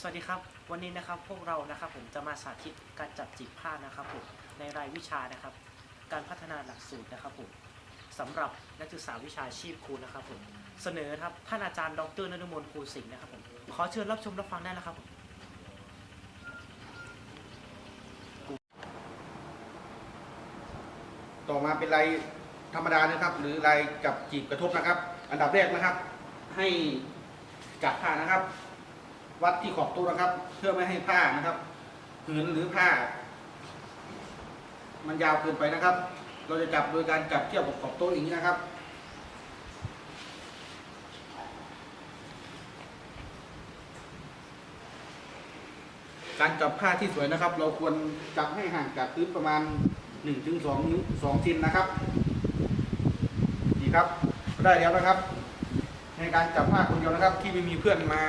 สวัสดีครับ วันนี้นะครับพวกเรานะครับผมจะมาสาธิตการจับจีบผ้านะครับผมในรายวิชานะครับ การพัฒนาหลักสูตรนะครับผมสำหรับนักศึกษาวิชาชีพครูนะครับผมเสนอครับท่านอาจารย์ดรนฤมลครูสิงห์นะครับผมขอเชิญรับชมรับฟังได้แล้วครับผมต่อมาเป็นลายธรรมดานะครับ หรือลายจับจีบกระทบนะครับ อันดับแรกนะครับ ให้จับผ้านะครับ วัดที่ขอบตู้นะครับ เพื่อไม่ให้ผ้านะครับผืนหรือผ้า มันยาวเกินไปนะครับ เราจะจับโดยการจับเทียบกับขอบต๊ะอย่างนี้นะครับการจับผ้าที่สวยนะครับ เราควรจับให้ห่างจากพื้นประมาณ1ถึง2นิ้ว2เซนนะครับนี่ครับได้แล้วนะครับ ในการจับผ้าคนเดียวนะครับ ที่ไม่มีเพื่อนมา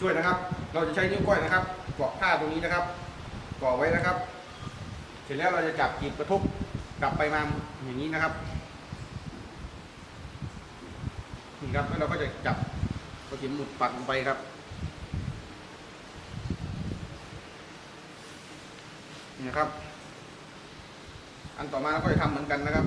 ช่วยนะครับ เราจะใช้นิ้วก้อยนะครับ เกาะผ้าตรงนี้นะครับ เกาะไว้นะครับ เสร็จแล้วเราจะจับจีบกระทบกลับไปมาอย่างนี้นะครับนี่ครับแล้วเราก็จะจับกระถินหมุดปักลงไปครับนี่ครับ อันต่อมาเราก็จะทำเหมือนกันนะครับ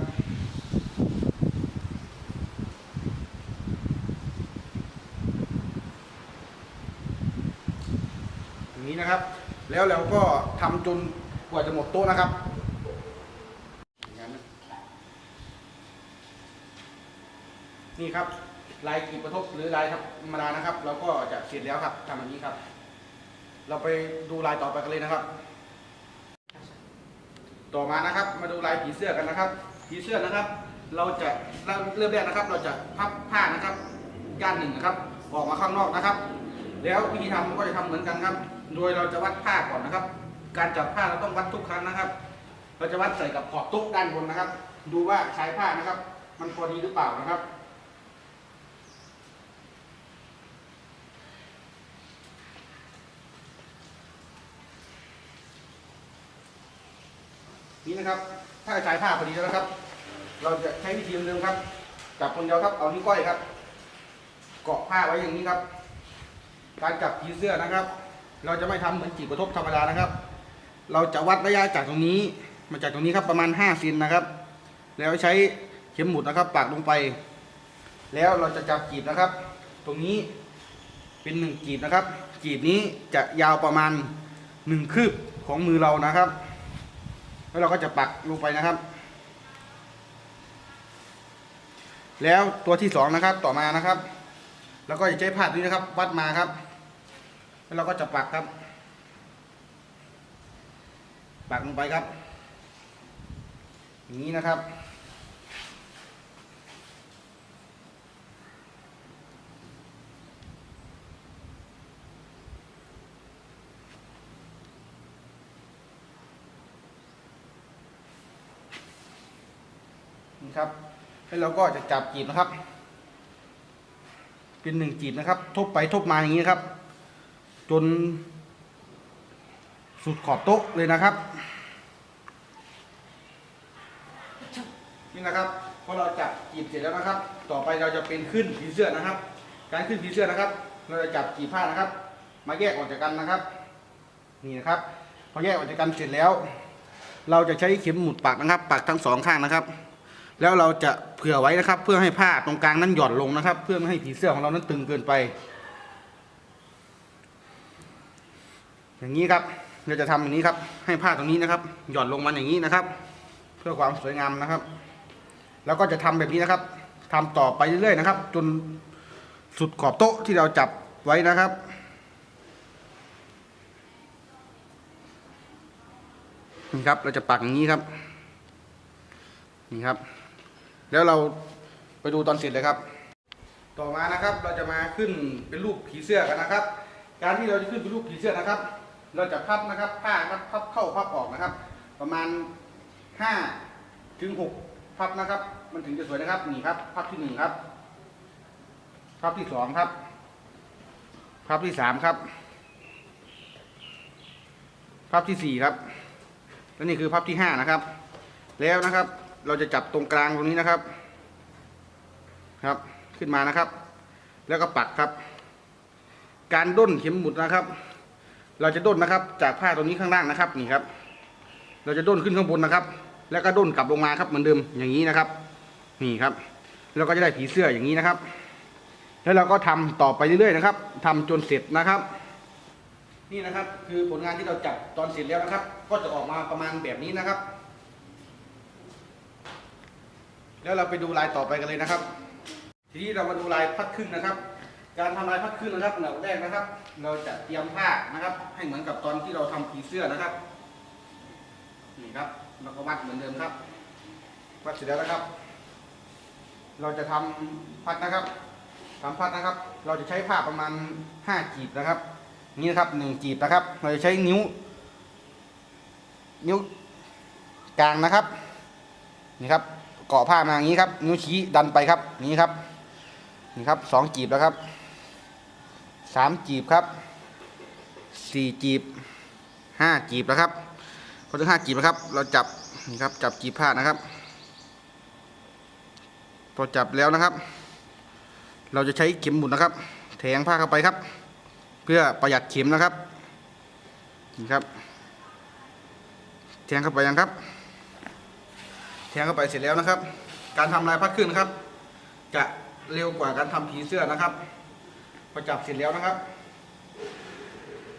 อย่าง นะครับ แล้วเราก็ทำจนกว่าจะหมดโต๊ะนะครับนี่ครับลายกีบกระทบหรือลายธรรมดานะครับ เราก็จะเสร็จแล้วครับทำแบบนี้ครับ เราไปดูลายต่อไปกันเลยนะครับ ต่อมานะครับ มาดูลายผีเสื้อกันนะครับผีเสื้อนะครับ เราจะเริ่มแรกนะครับ เราจะพับผ้านะครับย่านหนึ่งนะครับ ออกมาข้างนอกนะครับ แล้ววิธีทำก็จะทำเหมือนกันครับ โดยเราจะวัดผ้าก่อนนะครับ การจับผ้าเราต้องวัดทุกครั้งนะครับ เราจะวัดใส่กับขอบโต๊ะด้านบนนะครับ ดูว่าชายผ้านะครับ มันพอดีหรือเปล่านะครับนี่นะครับ ถ้าชายผ้าพอดีแล้วนะครับ เราจะใช้วิธีเดิมครับจับคนเดียวครับ เอานิ้วก้อยครับ เกาะผ้าไว้อย่างนี้ครับ การจับผีเสื้อนะครับ เราจะไม่ทำเหมือนจีบกระทบธรรมดานะครับ เราจะวัดระยะจากตรงนี้ มาจากตรงนี้ครับประมาณ5เซนนะครับ แล้วใช้เข็มหมุดนะครับปักลงไป แล้วเราจะจับจีบนะครับ ตรงนี้เป็นหนึ่งจีบนะครับ จีบนี้จะยาวประมาณหนึ่งคืบของมือเรานะครับ แล้วเราก็จะปักลงไปนะครับ แล้วตัวที่สองนะครับต่อมานะครับ แล้วก็จะใช้ผ้าตัวนี้นะครับ วัดมาครับ แล้วเราก็จะปักครับ ปักลงไปครับ อย่างนี้นะครับ นี่ครับ แล้วเราก็จะจับจีบนะครับ เป็นหนึ่งจีบนะครับ ทบไปทบมาอย่างนี้นครับ จน สุดขอบโต๊ะเลยนะครับ นี่นะครับพอเราจับจีบเสร็จแล้วนะครับ ต่อไปเราจะเป็นขึ้นผีเสื้อนะครับ การขึ้นผีเสื้อนะครับ เราจะจับจีบผ้านะครับ มาแยกออกจากกันนะครับ นี่นะครับพอแยกออกจากกันเสร็จแล้ว เราจะใช้เข็มหมุดปักนะครับ ปักทั้งสองข้างนะครับ แล้วเราจะเผื่อไว้นะครับ เพื่อให้ผ้าตรงกลางนั้นหย่อนลงนะครับ เพื่อไม่ให้ผีเสื้อของเรานั้นตึงเกินไป อย่างนี้ครับ เราจะทำอย่างนี้ครับ ให้ผ้าตรงนี้นะครับ หย่อนลงมาอย่างนี้นะครับ เพื่อความสวยงามนะครับ แล้วก็จะทำแบบนี้นะครับทำต่อไปเรื่อยๆนะครับ จนสุดขอบโต๊ะที่เราจับไว้นะครับนี่ครับ เราจะปักอย่างนี้ครับ นี่ครับ แล้วเราไปดูตอนเสร็จเลยครับ ต่อมานะครับ เราจะมาขึ้นเป็นรูปผีเสื้อกันนะครับ การที่เราจะขึ้นเป็นรูปผีเสื้อนะครับ เราจะพับนะครับผ้าครับพับเข้าพับออกนะครับ ประมาณห้าถึงหกพับนะครับ มันถึงจะสวยนะครับนี่ครับพับที่หนึ่งครับ พับที่สองครับ พับที่สามครับ พับที่สี่ครับ และนี่คือพับที่ห้านะครับ แล้วนะครับ เราจะจับตรงกลางตรงนี้นะครับ ครับขึ้นมานะครับ แล้วก็ปักครับ การด้นเข็มหมุดนะครับ เราจะด้นนะครับ จากผ้าตัวนี้ข้างล่างนะครับนี่ครับ เราจะด้นขึ้นข้างบนนะครับ แล้วก็ด้นกลับลงมาครับเหมือนเดิมอย่างนี้นะครับ นี่ครับเราก็จะได้ผีเสื้ออย่างนี้นะครับ แล้วเราก็ทำต่อไปเรื่อยๆนะครับทำจนเสร็จนะครับ นี่นะครับ คือผลงานที่เราจัดตอนเสร็จแล้วนะครับ ก็จะออกมาประมาณแบบนี้นะครับ แล้วเราไปดูลายต่อไปกันเลยนะครับ ทีนี้เรามาดูลายพัดครึ่งนะครับ การทำลายพัดครึ่งนะครับอันดับแรกนะครับ เราจะเตรียมผ้านะครับ ให้เหมือนกับตอนที่เราทำผีเสื้อนะครับนี่ครับเราก็วัดเหมือนเดิมครับวัดเสร็จแล้วนะครับ เราจะทำพัดนะครับทำพัดนะครับ เราจะใช้ผ้าประมาณ5จีบนะครับ นี่นะครับหนึ่งจีบนะครับ เราจะใช้นิ้ว นิ้วกลางนะครับนี่ครับเกาะผ้ามาอย่างนี้ครับ นิ้วชี้ดันไปครับ นี่ครับนี่ครับสองจีบแล้วครับ สามจีบครับสี่จีบห้าจีบแล้วครับพอถึงห้าจีบแล้วครับ เราจับนี่ครับจับจีบผ้านะครับพอจับแล้วนะครับ เราจะใช้เข็มหมุดนะครับ แทงผ้าเข้าไปครับ เพื่อประหยัดเข็มนะครับนี่ครับ แทงเข้าไปยังครับ แทงเข้าไปเสร็จแล้วนะครับ การทำลายพัดขึ้นนครับ จะเร็วกว่าการทำผีเสื้อนะครับ พอจับเสร็จแล้วนะครับ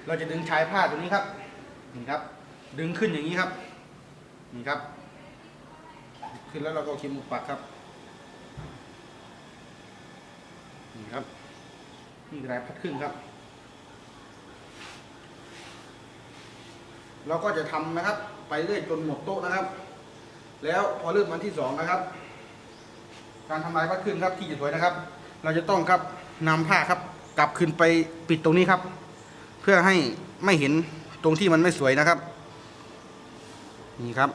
เราจะดึงชายผ้าตัวนี้ครับนี่ครับ ดึงขึ้นอย่างนี้ครับนี่ครับ ขึ้นแล้วเราก็เข็มหมุดปักครับนี่ครับนี่คือลายพัดครึ่งครับ เราก็จะทำนะครับ ไปเรื่อยจนหมดโต๊ะนะครับ แล้วพอเริ่มวันที่สองนะครับ การทำลายพัดขึ้นครับที่จะสวยนะครับ เราจะต้องครับนำผ้าครับ กลับขึ้นไปปิดตรงนี้ครับ เพื่อให้ไม่เห็นตรงที่มันไม่สวยนะครับ นี่ครับ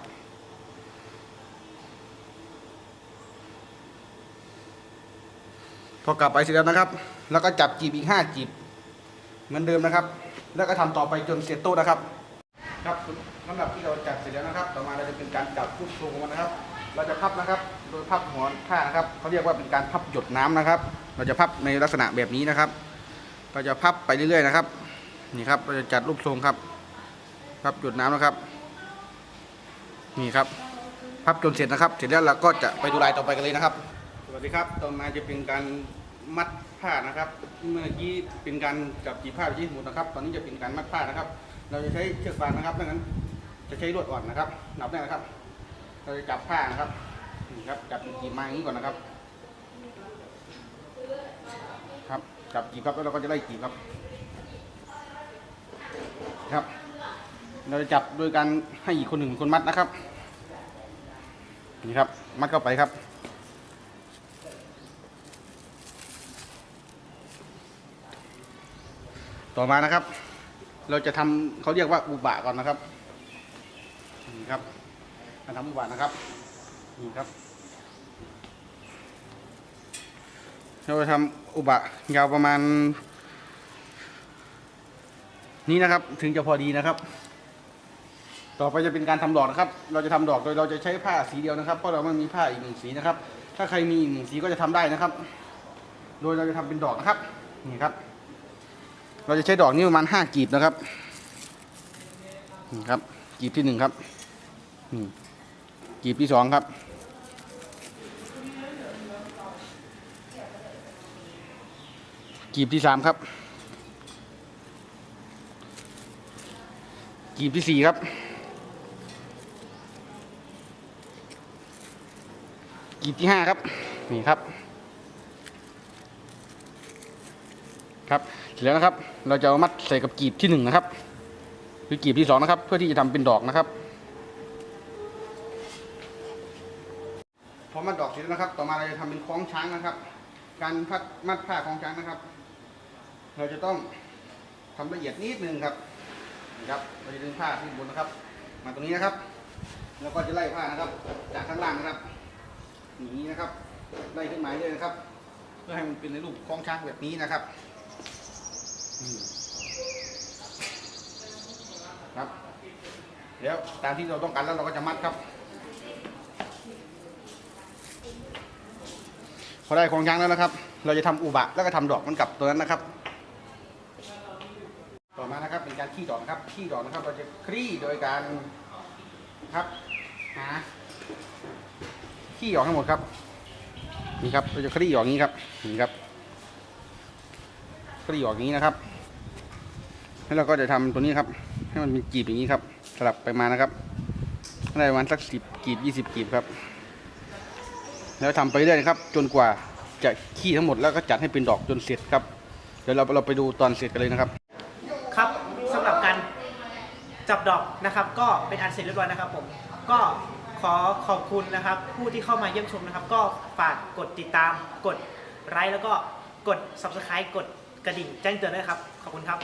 พอกลับไปเสร็จแล้วนะครับ แล้วก็จับจีบอีกห้าจีบ เหมือนเดิมนะครับ แล้วก็ทำต่อไปจนเสร็จโต๊ะนะครับ ครับสำหรับที่เราจัดเสร็จแล้วนะครับ ต่อมาเราจะเป็นการจับรูปทรงของมันนะครับ เราจะพับนะครับ โดยพับหัวผ้านะครับเขาเรียกว่าเป็นการพับหยดน้ำนะครับ เราจะพับในลักษณะแบบนี้นะครับ เราจะพับไปเรื่อยๆนะครับนี่ครับเราจะจัดรูปทรงครับพับหยดน้ำนะครับ นี่ครับ พับจนเสร็จนะครับ เสร็จแล้วเราก็จะไปดูลายต่อไปกันเลยนะครับ สวัสดีครับต่อมาจะเป็นการมัดผ้านะครับ เมื่อกี้เป็นการจับจีบผ้าไปที่หมุดนะครับ ตอนนี้จะเป็นการมัดผ้านะครับ เราจะใช้เชือกฟางนะครับดังนั้นจะใช้ลวดอ่อนนะครับนับได้นะครับ เราจะจับผ้านะครับนี่ครับจับจีบมาอย่างนี้ก่อนนะครับ ครับจับจีบครับแล้วเราก็จะไล่จีบครับ ครับ เราจะจับโดยการให้อีกคนหนึ่งเป็นคนมัดนะครับนี่ครับ มัดเข้าไปครับต่อมานะครับ เราจะทำเขาเรียกว่าอุบะก่อนนะครับนี่ครับ มาทำอุบะนะครับนี่ครับเราจะทำอุบะยาวประมาณ นี้นะครับถึงจะพอดีนะครับ ต่อไปจะเป็นการทำดอกนะครับ เราจะทำดอกโดยเราจะใช้ผ้าสีเดียวนะครับเพราะเราไม่มีผ้าอีกหนึ่งสีนะครับ ถ้าใครมีอีกหนึ่งสีก็จะทำได้นะครับ โดยเราจะทำเป็นดอกนะครับนี่ครับ เราจะใช้ดอกนี้ประมาณห้ากีบนะครับนี่ครับกีบที่หนึ่งครับนี่ กีบที่สองครับ กีบที่สามครับ กีบที่สี่ครับ กีบที่ห้าครับ นี่ครับ ครับ เสร็จแล้วนะครับ เราจะามัดใส่กับกีบที่หนึ่งนะครับหรือกีบที่สองนะครับ เพื่อที่จะทำเป็นดอกนะครับ พอมัดดอกเสร็จ แล้วนะครับ ต่อมาเราจะทำเป็นคล้องช้างนะครับ การพัดมัดผ้าคล้องช้างนะครับ เราจะต้องทำละเอียดนิดนึงครับนี่ครับเราจะดึงผ้าขึ้นบนนะครับ มาตรงนี้นะครับ แล้วก็จะไล่ผ้านะครับ จากข้างล่างนะครับอย่างนี้นะครับ ไล่ขึ้นมาเรื่อยนะครับ เพื่อให้มันเป็นในรูปคล้องช้างแบบนี้นะครับครับ แล้วตามที่เราต้องการแล้วเราก็จะมัดครับ พอได้คล้องช้างแล้วนะครับ เราจะทำอุบะแล้วก็ทำดอกมันกลับตัวนั้นนะครับการขี้ดอกนะครับขี้ดอกนะครับ เราจะคลี่โดยการครับหาขี้ออกให้งหมดครับนี่ครับเราจะคลี่ออกอย่างนี้ครับนี่ครับคลี่ออกอย่างนี้นะครับแล้วเราก็จะทำตัวนี้ครับ ให้มันเป็นกีบอย่างนี้ครับ สลับไปมานะครับให้ได้ประมาณสักสิบกีบยี่สิบกีบครับ แล้วทำไปเรื่อยครับ จนกว่าจะขี้ทั้งหมดแล้วก็จัดให้เป็นดอกจนเสร็จครับ เดี๋ยวเราเราไปดูตอนเสร็จกันเลยนะครับ ครับสำหรับการจับดอกนะครับ ก็เป็นอันเสร็จเรียบร้อยนะครับ ผมก็ขอขอบคุณนะครับ ผู้ที่เข้ามาเยี่ยมชมนะครับ ก็ฝากกดติดตามกดไลค์แล้วก็กด subscribe กดกระดิ่งแจ้งเตือนด้วยครับ ขอบคุณครับ